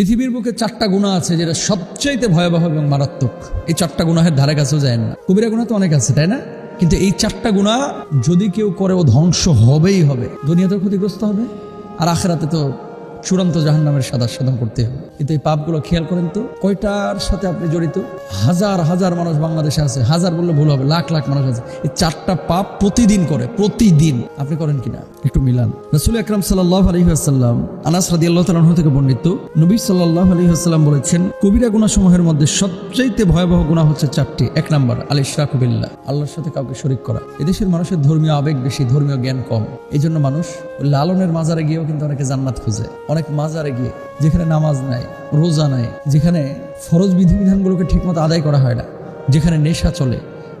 পৃথিবীর বুকে চারটা গুণা আছে যেটা সবচাইতে ভয়াবহ এবং মারাত্মক। এই চারটা গুণাহের ধারে কাছেও যায় না। কবিরা গুণা তো অনেক আছে, তাই না? কিন্তু এই চারটা গুণা যদি কেউ করে, ও ধ্বংস হবেই হবে। দুনিয়াতেও ক্ষতিগ্রস্ত হবে, আর আখেরাতে তো চূড়ান্ত জাহান নামের সাদা সাধন করতে হবে। কিন্তু এই পাপগুলো খেয়াল করেন তো, কয়টার সাথে আপনি জড়িত? হাজার হাজার মানুষ বাংলাদেশে আছে। হাজার বললে ভুল হবে, লাখ লাখ মানুষ আছে। এই চারটা পাপ প্রতিদিন করে, প্রতিদিন। আপনি করেন কিনা একটু মিলান। রসুল আকরাম সাল্লাহ আলহিহাসাল্লাম আনাস রাদি আল্লাহ তালাহ থেকে বর্ণিত, নবী সাল্লাহ আলহিহাসাল্লাম বলেছেন, কবিরা গুণাসমূহের মধ্যে সবচাইতে ভয়াবহ গুণা হচ্ছে চারটি। এক নাম্বার আল ইশরাকুবিল্লাহ আল্লাহর সাথে কাউকে শরিক করা। এদেশের মানুষের ধর্মীয় আবেগ বেশি, ধর্মীয় জ্ঞান কম। এই জন্য মানুষ লালনের মাজারে গিয়েও কিন্তু অনেকে জান্নাত খুঁজে। অনেক মাজারে গিয়ে, যেখানে নামাজ নাই, রোজা নাই, যেখানে ফরজ বিধিবিধানগুলোকে ঠিকমতো আদায় করা হয় না, যেখানে নেশা চলে,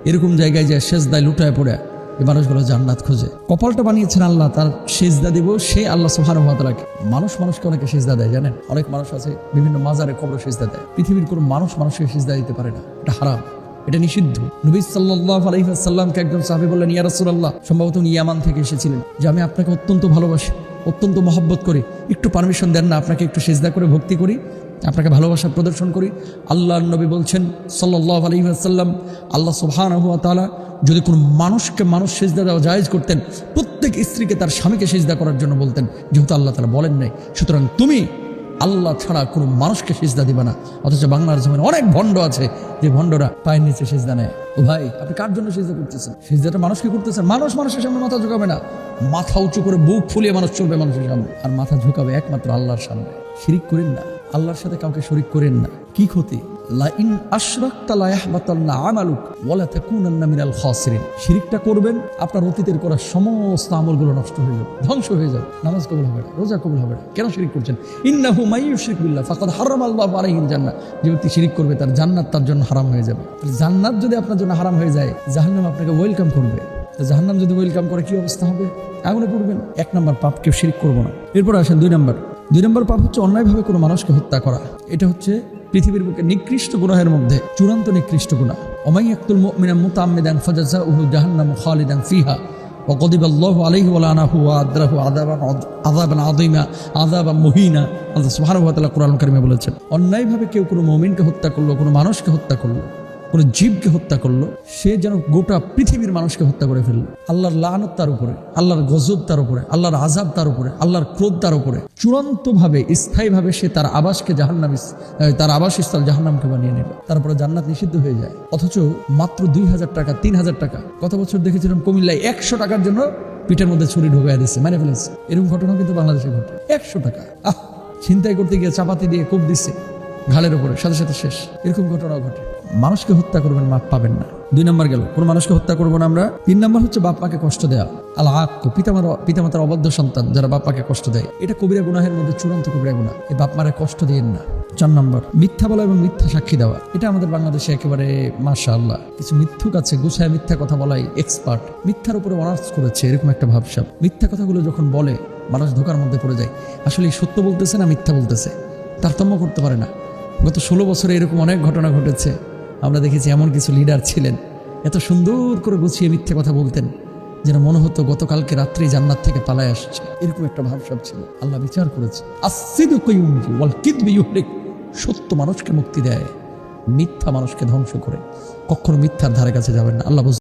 এরকম জায়গায় যায় সেজদায় লুটায় পড়ে এই মানুষগুলো জান্নাত খুঁজে। কপালটা বানিয়েছেন আল্লাহ, তার সেজদা দিব সে আল্লাহ সুহানুর মতালাকে মানুষ মানুষকে অনেকে সেজদা দেয়, জানেন? অনেক মানুষ আছে, বিভিন্ন মাজারে কবর সেজদা দেয়। পৃথিবীর কোনো মানুষ মানুষকে সেজদা দিতে পারে না। এটা হারাম, এটা নিষিদ্ধ। নবী সাল্লাহ আলহিহাসাল্লামকে একজন সাহাবি বললেন, ইয়া রাসূলুল্লাহ সম্ভবত ইয়ামান থেকে এসেছিলেন, যে আমি আপনাকে অত্যন্ত ভালোবাসি। অত্যন্ত মহব্বত করি। একটু পারমিশন দেন না, আপনাকে একটু সেজদা করে ভক্তি করি, আপনাকে ভালোবাসা প্রদর্শন করি। আল্লাহ নবী বলছেন সাল্লাহ আলহিহাসাল্লাম আল্লাহ সুহান তাআলা যদি কোনো মানুষকে মানুষ সেজদা দেওয়া জায়েজ করতেন, প্রত্যেক স্ত্রীকে তার স্বামীকে সেজদা করার জন্য বলতেন। যেহেতু আল্লাহ তালা বলেন নাই। সুতরাং তুমি আল্লাহ ছাড়া কোনো মানুষকে সেজদা দিবে না। অথচ বাংলার জমিনে অনেক ভণ্ড আছে, যে ভণ্ডরা পায়ের নিচে সেজদা নেয়। ও ভাই, আপনি কার জন্য সেজদা করতেছেন? সেজদাটা মানুষকে করতেছেন? মানুষ মানুষের সামনে মাথা ঝুঁকাবে না। মাথা উঁচু করে বুক ফুলিয়ে মানুষ চলবে মানুষের সামনে। আর মাথা ঝুঁকাবে একমাত্র আল্লাহর সামনে। শিরিক করেন না। আল্লাহর সাথে কাউকে শরিক করেন না। কি ক্ষতি? শিরিকটা করবেন, আপনার অতীতের করা সমস্ত নষ্ট হয়ে যাবে, ধ্বংস হয়ে যাবে। কেন শিরিক করছেন? হারাম যে শিরিক করবে, তার জান্নাত তার জন্য হারাম হয়ে যাবে। জান্নাত যদি আপনার জন্য হারাম হয়ে যায়, জাহান্নাম আপনাকে ওয়েলকাম করবে। জাহান্নাম যদি ওয়েলকাম করে, কি অবস্থা হবে? আগুনে পড়বেন। এক নম্বর পাপ, কেউ শিরিক করব না। এরপর আসেন দুই নম্বর। দুই নম্বর পাপ হচ্ছে অন্যায়ভাবে কোনো মানুষকে হত্যা করা। এটা হচ্ছে পৃথিবীর বুকে নিকৃষ্ট গুনাহের মধ্যে চূড়ান্ত নিকৃষ্ট গুনাহ ওমাই আক্তুল মুমিনা মুতাআম্মিদান ফাজাযাউহু জাহান্নামু খালিদান ফিহা وغضب الله عليه ولعنه وأدره عذابا عذابا عظيما عذابا مهينا আল্লাহ সুবহানাহু ওয়া তাআলা কোরআন কারিমে বলেছেন অন্যায়ভাবে কেউ কোনো মুমিনকে হত্যা করলো কোনো মানুষকে হত্যা করলো কোনো জীবকে হত্যা করল, সে যেন গোটা পৃথিবীর মানুষকে হত্যা করে ফেলল। আল্লাহর লানত তার উপরে, আল্লাহর গজব তার উপরে, আল্লাহর আজাব তার উপরে, আল্লাহর ক্রোধ তার উপরে। চূড়ান্তভাবে, স্থায়ীভাবে সে তার আবাসকে জাহান্নাম তার আবাসস্থল জাহান্নামকে বানিয়ে নিল তারপরে জান্নাত নিষিদ্ধ হয়ে যায়। অথচ মাত্র দুই হাজার টাকা, তিন হাজার টাকা। কত বছর দেখেছিলাম কুমিল্লায় একশো টাকার জন্য পিঠের মধ্যে ছুরি ঢুকাই দিচ্ছে মানে ফেলেছে। এরকম ঘটনা কিন্তু বাংলাদেশে ঘটে। একশো টাকা। আহ! ছিনতাই করতে গিয়ে চাপাতি দিয়ে কোপ দিচ্ছে, ঘালের উপরে, সাথে সাথে শেষ। এরকম ঘটনাও ঘটে। মানুষকে হত্যা করবেন মাপ পাবেন না। দুই নম্বর গেল, কোনো মানুষকে হত্যা করব না আমরা। তিন নম্বর হচ্ছে বাপ মাকে কষ্ট দেওয়া আল্লাহ আক্ক পিতামার পিতামাতার অবদ্ধ সন্তান যারা বাপ মাকে কষ্ট দেয়। এটা কবিরা গুনাহের মধ্যে চূড়ান্ত কবিরা গুণা এই বাপ মারে কষ্ট দিয়েন না। চার নম্বর, মিথ্যা বলা এবং মিথ্যা সাক্ষী দেওয়া। এটা আমাদের বাংলাদেশে একেবারে মাশা আল্লাহ কিছু মিথ্যুক আছে, গুছায় মিথ্যা কথা বলাই এক্সপার্ট মিথ্যার উপরে অনার্স করেছে, এরকম একটা ভাবসাব। মিথ্যা কথাগুলো যখন বলে, মানুষ ধোকার মধ্যে পড়ে যায়। আসলে সত্য বলতেছে না মিথ্যা বলতেছে? তারতম্য করতে পারে না। গত ষোলো বছরে এরকম অনেক ঘটনা ঘটেছে। আমরা দেখেছি এমন কিছু লিডার ছিলেন। এত সুন্দর করে গুছিয়ে মিথ্যে কথা বলতেন, যেন মনে হতো গতকালকে রাত্রে জান্নাত থেকে পালায় আসছে। এরকম একটা ভাবসাব ছিল। আল্লাহ বিচার করেছে। সত্য মানুষকে মুক্তি দেয়, মিথ্যা মানুষকে ধ্বংস করে। কখনো মিথ্যার ধারে কাছে যাবেন না। আল্লাহ